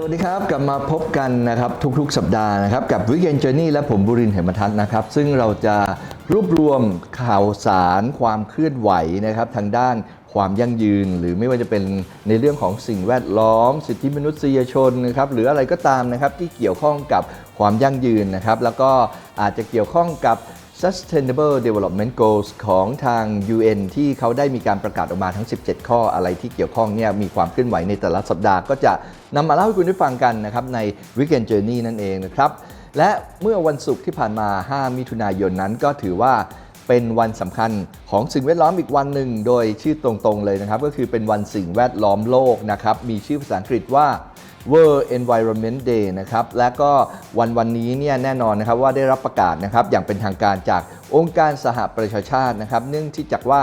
สวัสดีครับ กลับมาพบกันนะครับทุกๆ สัปดาห์นะครับกับ Weekend Journey และผมบุรินเหมทัศน์นะครับ ซึ่งเราจะรวบรวมข่าวสารความเคลื่อนไหวนะครับทางด้านความยั่งยืน หรือไม่ว่าจะเป็นในเรื่องของสิ่งแวดล้อม สิทธิมนุษยชนนะครับหรืออะไรก็ตามนะครับที่เกี่ยวข้องกับความยั่งยืนนะครับ แล้วก็อาจจะเกี่ยวข้องกับ Sustainable Development Goals ของทาง UN ที่เขาได้มีการประกาศออกมาทั้ง 17 ข้ออะไรที่เกี่ยวข้องเนี่ยมีความเคลื่อนไหวในแต่ละสัปดาห์ก็จะนำมาเล่าให้คุณได้ฟังกันนะครับใน Weekend Journey นั่นเองนะครับ และเมื่อวันศุกร์ที่ผ่านมา 5 มิถุนายนนั้นก็ถือว่าเป็นวันสำคัญของสิ่งแวดล้อมอีกวันหนึ่ง โดยชื่อตรงๆเลยนะครับ ก็คือเป็นวันสิ่งแวดล้อมโลกนะครับมีชื่อภาษาอังกฤษว่า World Environment Day นะครับ และก็วันวันนี้เนี่ยแน่นอนนะครับว่าได้รับประกาศนะครับอย่างเป็นทางการจากองค์การสหประชาชาตินะครับ เนื่องที่จากว่า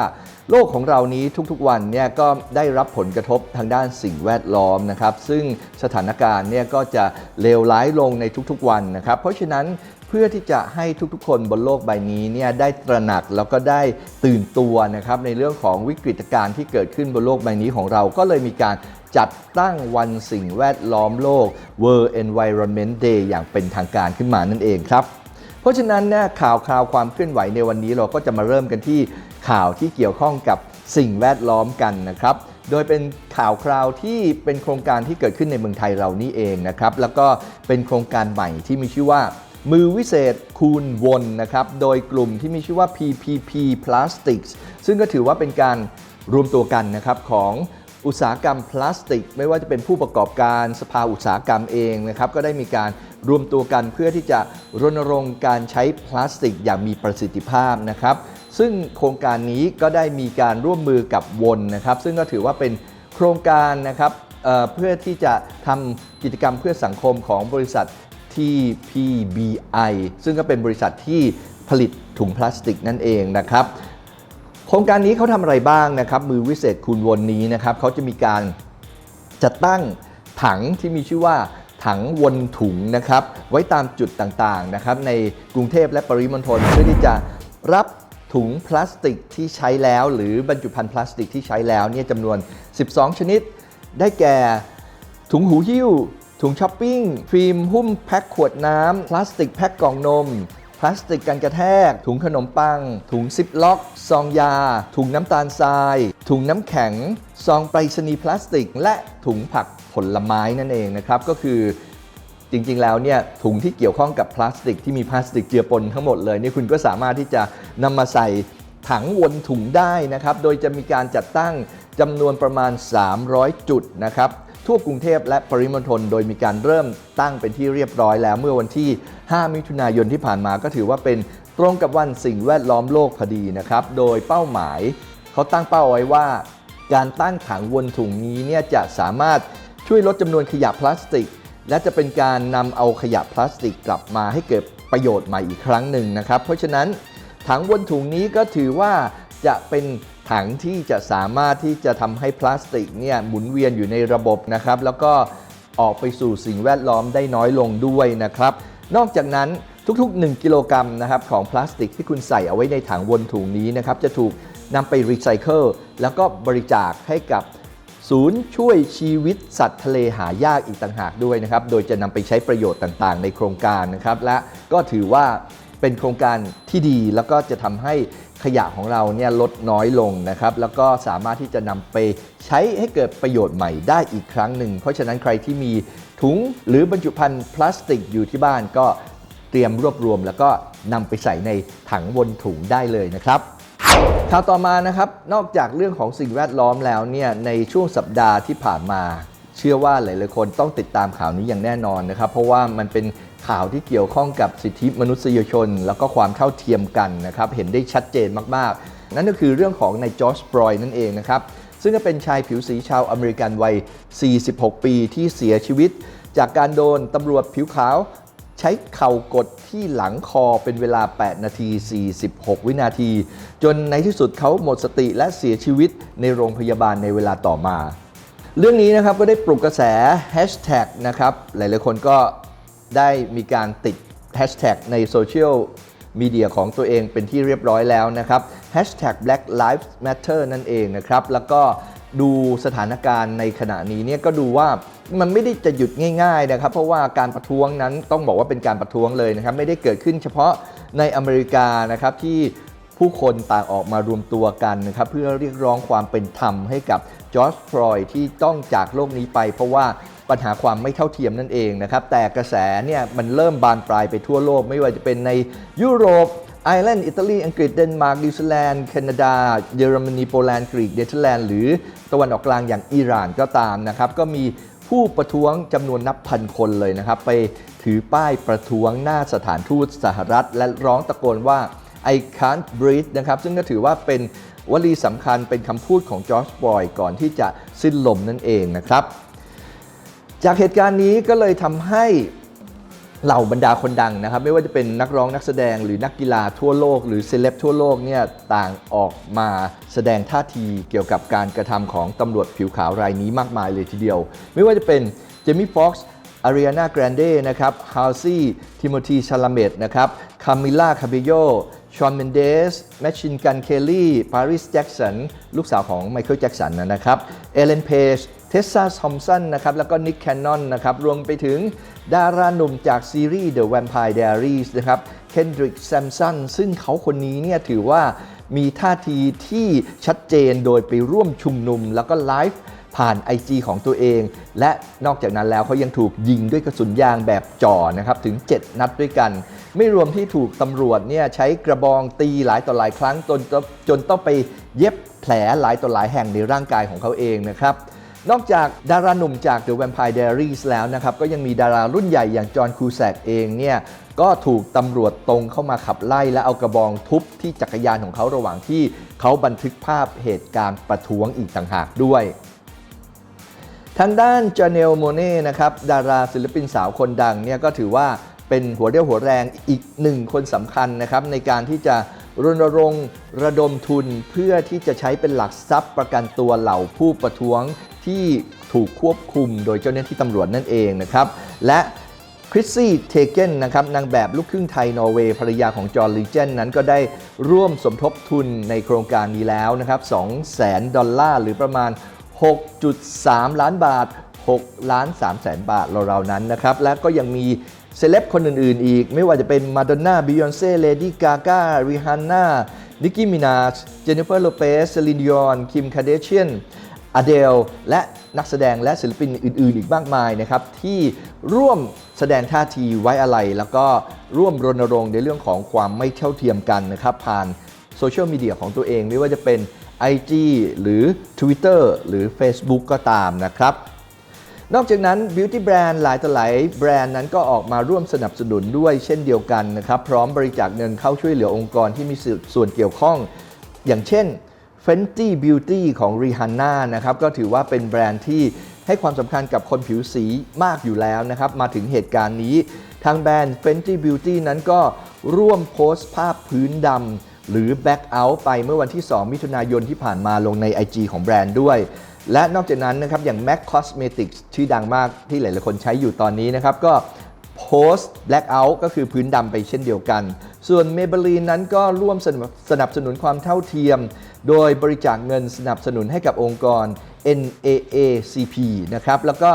โลกของเรานี้ทุกๆวันเนี่ยก็ได้รับผลกระทบทางด้านสิ่งแวดล้อมนะครับ ซึ่งสถานการณ์เนี่ยก็จะเลวร้ายลงในทุกๆวันนะครับ เพราะฉะนั้นเพื่อที่จะให้ทุกๆ คนบนโลกใบนี้เนี่ยได้ตระหนักแล้วก็ได้ตื่นตัวนะครับในเรื่องของวิกฤตการณ์ที่เกิดขึ้นบนโลกใบนี้ของเราก็เลยมีการ จัดตั้งวันสิ่งแวดล้อมโลก World Environment Day อย่างเป็นทางการขึ้นมานั่นเองครับ เพราะฉะนั้นเนี่ยข่าวคราวความเคลื่อนไหวในวันนี้เราก็จะมาเริ่มกันที่ข่าวที่เกี่ยวข้องกับสิ่งแวดล้อมกันนะครับ โดยเป็นข่าวคราวที่เป็นโครงการที่เกิดขึ้นในเมืองไทยเรานี่เองนะครับ แล้วก็เป็นโครงการใหม่ที่มีชื่อว่า มือวิเศษคูณวนนะครับ โดยกลุ่มที่มีชื่อว่า PPP Plastics ซึ่งก็ถือว่าเป็นการรวมตัวกันนะครับของ อุตสาหกรรมพลาสติก ไม่ว่าจะเป็นผู้ประกอบการสภาอุตสาหกรรมเองนะครับก็ได้มีการรวมตัวกันเพื่อที่จะรณรงค์การใช้พลาสติกอย่างมีประสิทธิภาพนะครับซึ่งโครงการนี้ก็ได้มีการร่วมมือกับวนนะครับซึ่งก็ถือว่าเป็นโครงการนะครับเเพื่อที่จะทำกิจกรรมเพื่อสังคมของบริษัท TPBI ซึ่งก็เป็นบริษัทที่ผลิตถุงพลาสติกนั่นเองนะครับ โครงการนี้เขาทำอะไรบ้างนะครับ มือวิเศษคูณวนนี้นะครับเขาจะมีการจัดตั้งถังที่มีชื่อว่าถังวนถุงนะครับ ไว้ตามจุดต่างๆนะครับในกรุงเทพและปริมณฑลเพื่อที่จะรับถุงพลาสติกที่ใช้แล้ว หรือบรรจุภัณฑ์พลาสติกที่ใช้แล้วเนี่ยจำนวน 12 ชนิด ได้แก่ถุงหูหิ้ว ถุงช้อปปิ้งฟิล์มหุ้มแพ็คขวดน้ำพลาสติกแพ็คกล่องนม พลาสติกกันกระแทก ถุงขนมปัง ถุงซิปล็อก ซองยา ถุงน้ำตาลทราย ถุงน้ำแข็ง ซองไปรษณีย์พลาสติก และถุงผักผลไม้นั่นเองนะครับ ก็คือจริงๆ แล้วเนี่ยถุงที่เกี่ยวข้องกับพลาสติกที่มีพลาสติกเจือปนทั้งหมดเลยนี่คุณก็สามารถที่จะนำมาใส่ถังวนถุงได้นะครับ โดยจะมีการจัดตั้งจำนวนประมาณ 300 จุดนะครับ ทั่วกรุงเทพและปริมณฑลโดยมีการเริ่มตั้งเป็นที่เรียบร้อยแล้วเมื่อวันที่ 5 มิถุนายนที่ผ่านมาก็ถือว่าเป็นตรงกับวันสิ่งแวดล้อมโลกพอดีนะครับ โดยเป้าหมาย เขาตั้งเป้าไว้ว่า การตั้งถังวนถุงนี้เนี่ยจะสามารถช่วยลดจำนวนขยะพลาสติก และจะเป็นการนำเอาขยะพลาสติกกลับมาให้เกิดประโยชน์ใหม่อีกครั้งหนึ่งนะครับ เพราะฉะนั้นถังวนถุงนี้ก็ถือว่าจะเป็น ถังที่จะสามารถที่จะทำให้พลาสติกเนี่ยหมุนเวียนอยู่ในระบบนะครับ แล้วก็ออกไปสู่สิ่งแวดล้อมได้น้อยลงด้วยนะครับ นอกจากนั้นทุกๆ 1 กิโลกรัมนะครับของพลาสติกที่คุณใส่เอาไว้ในถังวนถุงนี้นะครับจะถูกนำไปรีไซเคิลแล้วก็บริจาคให้กับศูนย์ช่วยชีวิตสัตว์ทะเลหายากอีกต่างหากด้วยนะครับ โดยจะนำไปใช้ประโยชน์ต่างๆ ในโครงการนะครับ และก็ถือว่าเป็นโครงการที่ดีแล้วก็จะทำให้ ขยะของเราเนี่ยลดน้อยลงนะครับ แล้วก็สามารถที่จะนำไปใช้ให้เกิดประโยชน์ใหม่ได้อีกครั้งหนึ่ง เพราะฉะนั้นใครที่มีถุงหรือบรรจุภัณฑ์พลาสติกอยู่ที่บ้านก็เตรียมรวบรวม แล้วก็นำไปใส่ในถังวนถุงได้เลยนะครับข่าวต่อมานะครับ นอกจากเรื่องของสิ่งแวดล้อมแล้วเนี่ยในช่วงสัปดาห์ที่ผ่านมา เชื่อว่าหลายๆคนต้องติดตามข่าวนี้อย่างแน่นอนนะครับ เพราะว่ามันเป็น ข่าวที่เกี่ยวข้องกับสิทธิมนุษยชน แล้วก็ความเท่าเทียมกันนะครับเห็นได้ชัดเจนมากๆ นั่นก็คือเรื่องของนายจอร์จบรอยนั่นเองนะครับซึ่งก็เป็นชายผิวสีชาวอเมริกันวัย 46 ปีที่เสียชีวิต จากการโดนตำรวจผิวขาวใช้เข่ากดที่หลังคอเป็นเวลา 8 นาที 46 วินาที จนในที่สุดเขาหมดสติและเสียชีวิตในโรงพยาบาลในเวลาต่อมา เรื่องนี้นะครับก็ได้ปลุกกระแสแฮชแท็กนะครับหลายๆคนก็ ได้มีการติดแฮชแท็กในโซเชียลมีเดียของตัวเองเป็นที่เรียบร้อยแล้วนะครับ Hashtag Black Lives Matter นั่นเองนะครับ แล้วก็ดูสถานการณ์ในขณะนี้เนี่ยก็ดูว่ามันไม่ได้จะหยุดง่ายๆนะครับ เพราะว่าการประท้วงนั้นต้องบอกว่าเป็นการประท้วงเลยนะครับ ไม่ได้เกิดขึ้นเฉพาะในอเมริกานะครับที่ผู้คนต่างออกมารวมตัวกันนะครับเพื่อเรียกร้องความเป็นธรรมให้กับจอร์จฟลอยด์ที่ต้องจากโลกนี้ไป เพราะว่า ปัญหาความไม่เท่าเทียมนั่นเองนะครับ แต่กระแสเนี่ยมันเริ่มบานปลายไปทั่วโลก ไม่ว่าจะเป็นในยุโรปไอร์แลนด์อิตาลีอังกฤษเดนมาร์กนิวซีแลนด์แคนาดา เยอรมนีโปแลนด์กรีกเนเธอร์แลนด์หรือตะวันออกกลางอย่างอิหร่านก็ตามนะครับ ก็มีผู้ประท้วงจำนวนนับพันคนเลยนะครับ ไปถือป้ายประท้วงหน้าสถานทูตสหรัฐ และร้องตะโกนว่า I can't breathe นะครับ ซึ่งก็ถือว่าเป็นวลีสำคัญเป็นคำพูดของจอร์จบอยก่อนที่จะสิ้นลมนั่นเองนะครับ จากเหตุการณ์นี้ก็เลยทำให้เหล่าบรรดาคนดังนะครับ ไม่ว่าจะเป็นนักร้องนักแสดงหรือนักกีฬาทั่วโลก หรือเซเลบทั่วโลกเนี่ยต่างออกมาแสดงท่าทีเกี่ยวกับการกระทำของตำรวจผิวขาวรายนี้มากมายเลยทีเดียว ไม่ว่าจะเป็นเจมี่ฟ็อกซ์อาริอานาแกรนเดนะครับฮาวซี่ทิโมธีชาลาเมตนะครับคามิล่าคาเบโยชอนเมนเดสแมชชินกันเคลลี่ปาริสแจ็กสันลูกสาวของไมเคิลแจ็กสันนะครับเอเลนเพจ สซาทอมสันนะครับแล้วก็นิกแคนนอนนะครับรวมไปถึงดาราหนุ่มจากซีรีส์ The Vampire Diaries นะครับเคนดริกแซมสันซึ่งเขาคนนี้เนี่ยถือว่ามีท่าทีที่ชัดเจนโดยไปร่วมชุมนุมแล้วก็ไลฟ์ผ่าน IG ของตัวเอง และนอกจากนั้นแล้วเขายังถูกยิงด้วยกระสุนยางแบบจ่อนะครับถึง 7 นัดด้วยกัน ไม่รวมที่ถูกตำรวจเนี่ยใช้กระบองตีหลายต่อหลายครั้งจนจนต้องไปเย็บแผลหลายต่อหลายแห่งในร่างกายของเขาเองนะครับ นอกจากดาราหนุ่มจาก The Vampire Diaries แล้วนะครับ ก็ยังมีดารารุ่นใหญ่อย่างจอห์นคูแซกเองเนี่ยก็ถูกตำรวจตรงเข้ามาขับไล่และเอากระบองทุบที่จักรยานของเขาระหว่างที่เขาบันทึกภาพเหตุการณ์ประท้วงอีกต่างหากด้วยทางด้านจาเนลโมเน่นะครับดาราศิลปินสาวคนดังเนี่ยก็ถือว่าเป็นหัวเรี่ยวหัวแรงอีกหนึ่งคนสำคัญนะครับในการที่จะรณรงค์ระดมทุนเพื่อที่จะใช้เป็นหลักทรัพย์ประกันตัวเหล่าผู้ประท้วง ที่ถูกควบคุมโดยเจ้าหน้าที่ตำรวจนั่นเองนะครับและคริสซี่เทเกนนะครับนางแบบลูกครึ่งไทย นอร์เวย์ภรรยาของจอร์ลีเจนนั้นก็ได้ร่วมสมทบทุนในโครงการนี้แล้วนะครับ2แสนดอลลาร์หรือประมาณ 6.3 ล้านบาท6ล้าน3แสนบาทเราๆนั้นนะครับ และก็ยังมีเซเลบคนอื่น ๆ อีก ไม่ว่าจะเป็นมาดอนน่าบิยอนเซ่เลดี้กาก้าริฮันน่านิกกี้มินาชเจนนิเฟอร์โลเปสเซลินดิออนคิมคาเดเชียน อเดลและนักแสดงและศิลปินอื่น ๆ อีกมากมายนะครับที่ร่วมแสดงท่าทีไว้อะไร แล้วก็ร่วมรณรงค์ในเรื่องของความไม่เท่าเทียมกันนะครับผ่านโซเชียลมีเดียของตัวเอง ไม่ว่าจะเป็น IG หรือ Twitter หรือ Facebook ก็ตามนะครับ นอกจากนั้น Beauty Brand หลายต่อหลายแบรนด์นั้นก็ออกมาร่วมสนับสนุนด้วยเช่นเดียวกันนะครับ พร้อมบริจาคเงินเข้าช่วยเหลือองค์กรที่มีส่วนเกี่ยวข้อง อย่างเช่น Fenty Beauty ของ Rihanna นะครับก็ถือว่าเป็นแบรนด์ที่ให้ความสำคัญกับคนผิวสีมากอยู่แล้วนะครับ มาถึงเหตุการณ์นี้ ทางแบรนด์ Fenty Beauty นั้นก็ร่วมโพสต์ภาพพื้นดำหรือ Back Out ไปเมื่อวันที่ 2 มิถุนายนที่ผ่านมาลงใน IG ของแบรนด์ด้วย และนอกจากนั้นนะครับอย่าง MAC Cosmetics ชื่อดังมากที่หลายๆคนใช้อยู่ตอนนี้นะครับก็โพสต์ Blackout ก็คือพื้นดำไปเช่นเดียวกัน ส่วน Maybelline นั้นก็ร่วมสนับสนุนความเท่าเทียม โดยบริจาคเงินสนับสนุนให้กับองค์กร NAACP นะครับ แล้วก็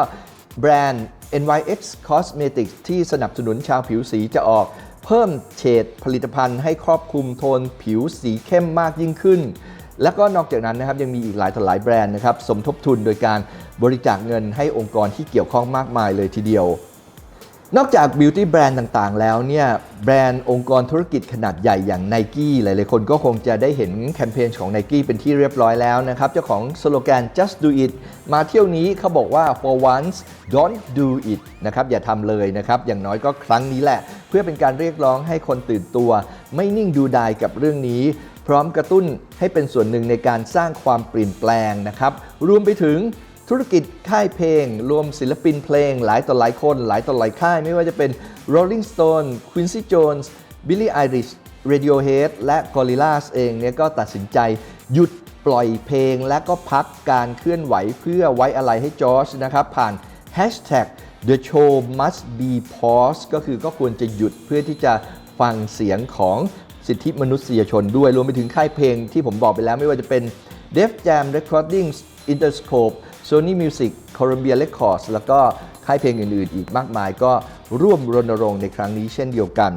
แบรนด์ NYX Cosmetics ที่สนับสนุนชาวผิวสีจะออก เพิ่มเฉดผลิตภัณฑ์ให้ครอบคลุมโทนผิวสีเข้มมากยิ่งขึ้น แล้วก็นอกจากนั้นนะครับยังมีอีกหลายต่อหลายแบรนด์นะครับสมทบทุนโดยการบริจาคเงินให้องค์กรที่เกี่ยวข้องมากมายเลยทีเดียว นอกจากบิวตี้แบรนด์ต่างๆ แล้วเนี่ยแบรนด์องค์กรธุรกิจขนาดใหญ่อย่าง n i กี้หลายๆคนก็คงจะได้เห็นแคมเปญของ n i กี้เป็นที่เรียบร้อยแล้วนะครับ เจ้าของสโลแกน just do it มาเที่ยวนี้เขาบอกว่า for once don't do it นะครับอย่าทำเลยนะครับ อย่างน้อยก็ครั้งนี้แหละ เพื่อเป็นการเรียกร้องให้คนตื่นตัว ไม่นิ่งดูดายกับเรื่องนี้ พร้อมกระตุ้นให้เป็นส่วนหนึ่งในการสร้างความเปลี่ยนแปลงนะครับรวมไปถึง ธุรกิจค่ายเพลง รวมศิลปินเพลง หลายต่อหลายคน หลายต่อหลายค่าย ไม่ว่าจะเป็น Rolling Stone Quincy Jones Billie Eilish Radiohead และ Gorillaz เองเนี่ยก็ตัดสินใจหยุดปล่อยเพลงและก็พักการเคลื่อนไหวเพื่อไว้อะไรให้จอร์จนะครับ ผ่าน Hashtag The show must be paused ก็คือก็ควรจะหยุดเพื่อที่จะฟังเสียงของสิทธิมนุษยชนด้วย รวมไปถึงค่ายเพลงที่ผมบอกไปแล้วไม่ว่าจะเป็น Def Jam Recordings Interscope Sony Music Columbia Records แล้วก็ค่ายเพลงอื่นๆ อีกมากมายก็ร่วมรณรงค์ในครั้งนี้เช่นเดียวกัน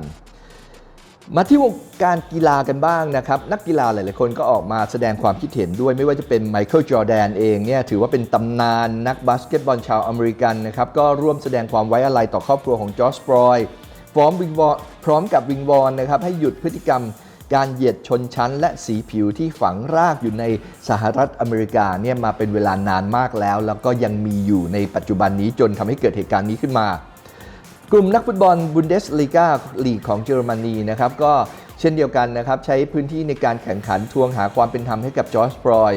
มาที่วงการกีฬากันบ้างนะครับ นักกีฬาหลายๆคนก็ออกมาแสดงความคิดเห็นด้วยไม่ว่าจะเป็นไมเคิลจอร์แดนเองเนี่ยถือว่าเป็นตำนานนักบาสเกตบอลชาวอเมริกันนะครับ ก็ร่วมแสดงความไว้อาลัยต่อครอบครัวของจอร์จบรอยพร้อมวิงวอนพร้อมกับวิงวอนนะครับให้หยุดพฤติกรรม การเหยียดชนชั้นและสีผิวที่ฝังรากอยู่ในสหรัฐอเมริกาเนี่ยมาเป็นเวลานานมากแล้ว แล้วก็ยังมีอยู่ในปัจจุบันนี้จนทำให้เกิดเหตุการณ์นี้ขึ้นมา กลุ่มนักฟุตบอลบุนเดสลีกาลีกของเยอรมนีนะครับก็เช่นเดียวกันนะครับใช้พื้นที่ในการแข่งขันทวงหาความเป็นธรรมให้กับจอร์จบรอย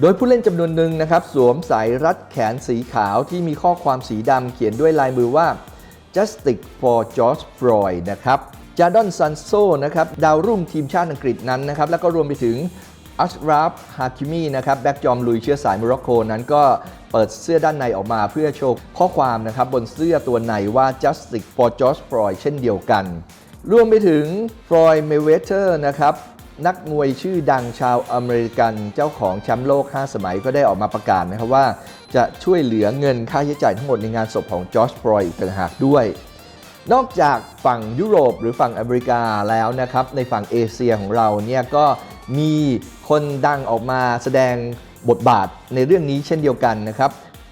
โดยผู้เล่นจำนวนหนึ่งนะครับสวมสายรัดแขนสีขาวที่มีข้อความสีดำเขียนด้วยลายมือว่า Justice for George Floyd นะครับ จาดอนซันโซนะครับดาวรุ่งทีมชาติอังกฤษนั้นนะครับแล้วก็รวมไปถึงอัชราฟฮาคิมีนะครับแบ็กจอมลุยเชื้อสายโมร็อกโกนั้นก็เปิดเสื้อด้านในออกมาเพื่อโชว์ข้อความนะครับบนเสื้อตัวในว่า Justice for George Floyd เช่นเดียวกัน รวมไปถึงฟลอยด์เมเวเตอร์นะครับนักมวยชื่อดังชาวอเมริกันเจ้าของแชมป์โลก 5 สมัยก็ได้ออกมาประกาศนะครับว่า จะช่วยเหลือเงินค่าใช้จ่ายทั้งหมดในงานศพของจอร์จฟลอยด์อีกต่างหากด้วย นอกจากฝั่งยุโรปหรือฝั่งอเมริกาแล้วนะครับ ในฝั่งเอเชียของเราเนี่ยก็มีคนดังออกมาแสดงบทบาทในเรื่องนี้เช่นเดียวกันนะครับ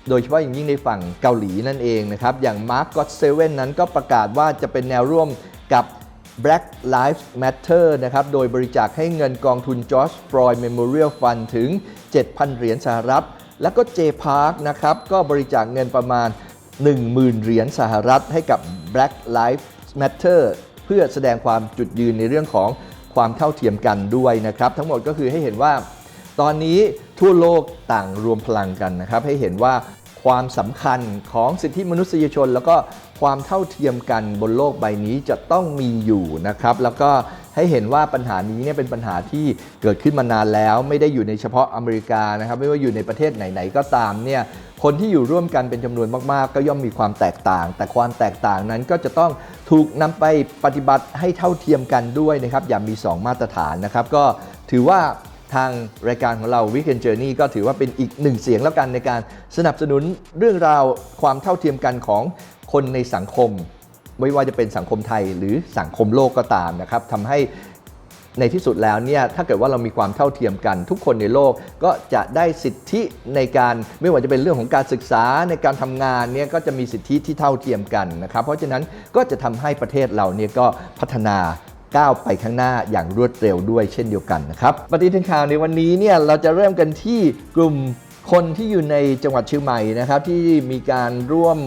โดยเฉพาะอย่างยิ่งในฝั่งเกาหลีนั่นเองนะครับ อย่างมาร์ g ก็ t เซเว่นนั้นก็ประกาศว่าจะเป็นแนวร่วมกับ Black Lives Matter นะครับ โดยบริจาคให้เงินกองทุน George Floyd Memorial Fund ถึง 7,000 เหรียญสหรัฐ แล้วก็ J Park นะครับ ก็บริจาคเงินประมาณ 10,000 เหรียญสหรัฐให้กับ Black Lives Matter เพื่อแสดงความจุดยืนในเรื่องของความเท่าเทียมกันด้วยนะครับ ทั้งหมดก็คือให้เห็นว่า ตอนนี้ทั่วโลกต่างรวมพลังกันนะครับ ให้เห็นว่าความสำคัญของสิทธิมนุษยชน แล้วก็ความเท่าเทียมกันบนโลกใบนี้จะต้องมีอยู่นะครับ แล้วก็ให้เห็นว่าปัญหานี้เนี่ยเป็นปัญหาที่เกิดขึ้นมานานแล้ว ไม่ได้อยู่ในเฉพาะอเมริกานะครับ ไม่ว่าอยู่ในประเทศไหนๆก็ตามเนี่ย คนที่อยู่ร่วมกันเป็นจำนวนมากๆ ก็ย่อมมีความแตกต่าง แต่ความแตกต่างนั้นก็จะต้องถูกนำไปปฏิบัติให้เท่าเทียมกันด้วยนะครับ อย่ามี 2 มาตรฐานนะครับ ก็ถือว่าทางรายการของเรา Weekend Journey ก็ถือว่าเป็นอีกหนึ่งเสียงแล้วกันในการสนับสนุนเรื่องราวความเท่าเทียมกันของคนในสังคม ไม่ว่าจะเป็นสังคมไทยหรือสังคมโลกก็ตามนะครับทำให้ ในที่สุดแล้วเนี่ยถ้าเกิดว่าเรามีความเท่าเทียมกัน ทุกคนในโลกก็จะได้สิทธิในการไม่ว่าจะเป็นเรื่องของการศึกษาในการทำงานเนี่ยก็จะมีสิทธิที่เท่าเทียมกันนะครับเพราะฉะนั้นก็จะทำให้ประเทศเราเนี่ยก็พัฒนาก้าวไปข้างหน้าอย่างรวดเร็วด้วยเช่นเดียวกันนะครับปฏิทินข่าวในวันนี้เนี่ยเราจะเริ่มกันที่กลุ่มคนที่อยู่ในจังหวัดเชียงใหม่นะครับที่มีการร่วม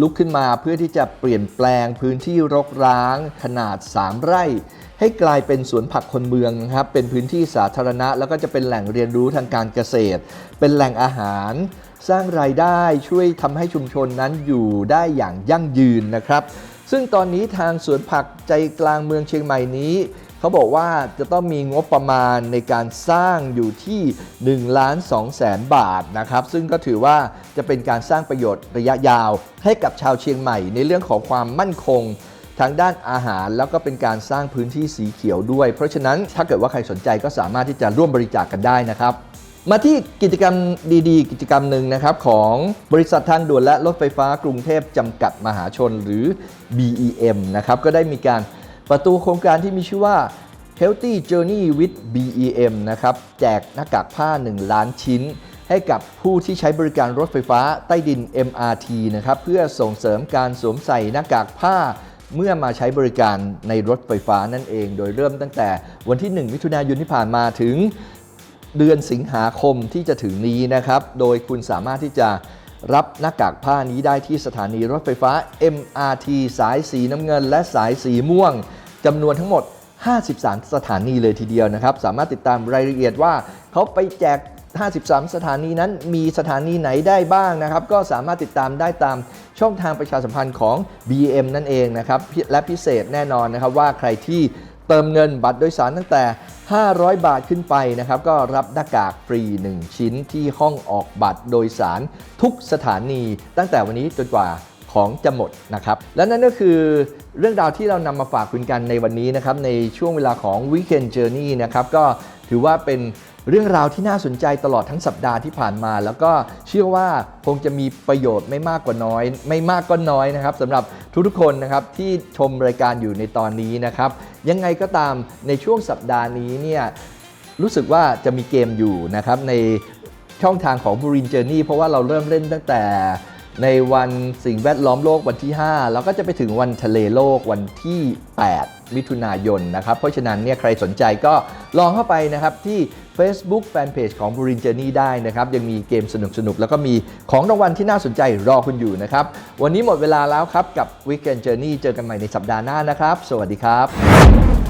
ลุกขึ้นมาเพื่อที่จะเปลี่ยนแปลงพื้นที่รกร้าง ขนาด 3 ไร่ ให้กลายเป็นสวนผักคนเมืองนะครับเป็นพื้นที่สาธารณะ แล้วก็จะเป็นแหล่งเรียนรู้ทางการเกษตร เป็นแหล่งอาหาร สร้างรายได้ช่วยทำให้ชุมชนนั้นอยู่ได้อย่างยั่งยืนนะครับ ซึ่งตอนนี้ทางสวนผักใจกลางเมืองเชียงใหม่นี้ เขาบอกว่าจะต้องมีงบประมาณในการสร้างอยู่ที่1ล้าน2แสนบาทนะครับ ซึ่งก็ถือว่าจะเป็นการสร้างประโยชน์ระยะยาว ให้กับชาวเชียงใหม่ ในเรื่องของความมั่นคงทางด้านอาหารแล้วก็เป็นการสร้างพื้นที่สีเขียวด้วย เพราะฉะนั้นถ้าเกิดว่าใครสนใจก็สามารถที่จะร่วมบริจาคกกันได้นะครับ มาที่กิจกรรมดีๆ กิจกรรมหนึ่งนะครับของบริษัททางด่วนและรถไฟฟ้ากรุงเทพจำกัดมหาชนหรือ BEM นะครับก็ได้มีการ ประตูโครงการที่มีชื่อว่า Healthy Journey with BEM นะครับ แจกหน้ากากผ้า 1 ล้านชิ้น ให้กับผู้ที่ใช้บริการรถไฟฟ้าใต้ดิน MRT นะครับ เพื่อส่งเสริมการสวมใส่หน้ากากผ้าเมื่อมาใช้บริการในรถไฟฟ้านั่นเอง โดยเริ่มตั้งแต่วันที่ 1 มิถุนายนที่ผ่านมาถึงเดือนสิงหาคมที่จะถึงนี้นะครับ โดยคุณสามารถที่จะรับหน้ากากผ้านี้ได้ที่สถานีรถไฟฟ้า MRT สายสีน้ำเงินและสายสีม่วง จำนวนทั้งหมด 53 สถานีเลยทีเดียวนะครับ สามารถติดตามรายละเอียดว่าเขาไปแจก 53 สถานีนั้นมีสถานีไหนได้บ้างนะครับ ก็สามารถติดตามได้ตามช่องทางประชาสัมพันธ์ของ BM นั่นเองนะครับ และพิเศษแน่นอนนะครับว่าใครที่เติมเงินบัตรโดยสารตั้งแต่ 500 บาทขึ้นไปนะครับ ก็รับหน้ากากฟรี 1 ชิ้นที่ห้องออกบัตรโดยสารทุกสถานี ตั้งแต่วันนี้จนกว่า ของจะหมดนะครับ และนั่นก็คือเรื่องราวที่เรานำมาฝากคุณกันในวันนี้นะครับ ในช่วงเวลาของ Weekend Journey นะครับ ก็ถือว่าเป็นเรื่องราวที่น่าสนใจตลอดทั้งสัปดาห์ที่ผ่านมา แล้วก็เชื่อว่าคงจะมีประโยชน์ไม่มากกว่าน้อย ไม่มากก็น้อยนะครับสำหรับทุกๆคนนะครับที่ชมรายการอยู่ในตอนนี้นะครับ ยังไงก็ตามในช่วงสัปดาห์นี้เนี่ยรู้สึกว่าจะมีเกมอยู่นะครับในช่องทางของบูรินเจอร์นี่เพราะว่าเราเริ่มเล่นตั้งแต่ ในวันสิ่งแวดล้อมโลกวันที่ 5 แล้วก็จะไปถึงวันทะเลโลกวันที่ 8 มิถุนายนนะครับ เพราะฉะนั้นเนี่ยใครสนใจก็ลองเข้าไปนะครับที่ Facebook Fanpage ของ b u r i n Journey ได้นะครับ ยังมีเกมสนุกๆแล้วก็มีของรางวัลที่น่าสนใจรอคุณอยู่นะครับ วันนี้หมดเวลาแล้วครับกับ Weekend Journey เจอกันใหม่ในสัปดาห์หน้านะครับ สวัสดีครับ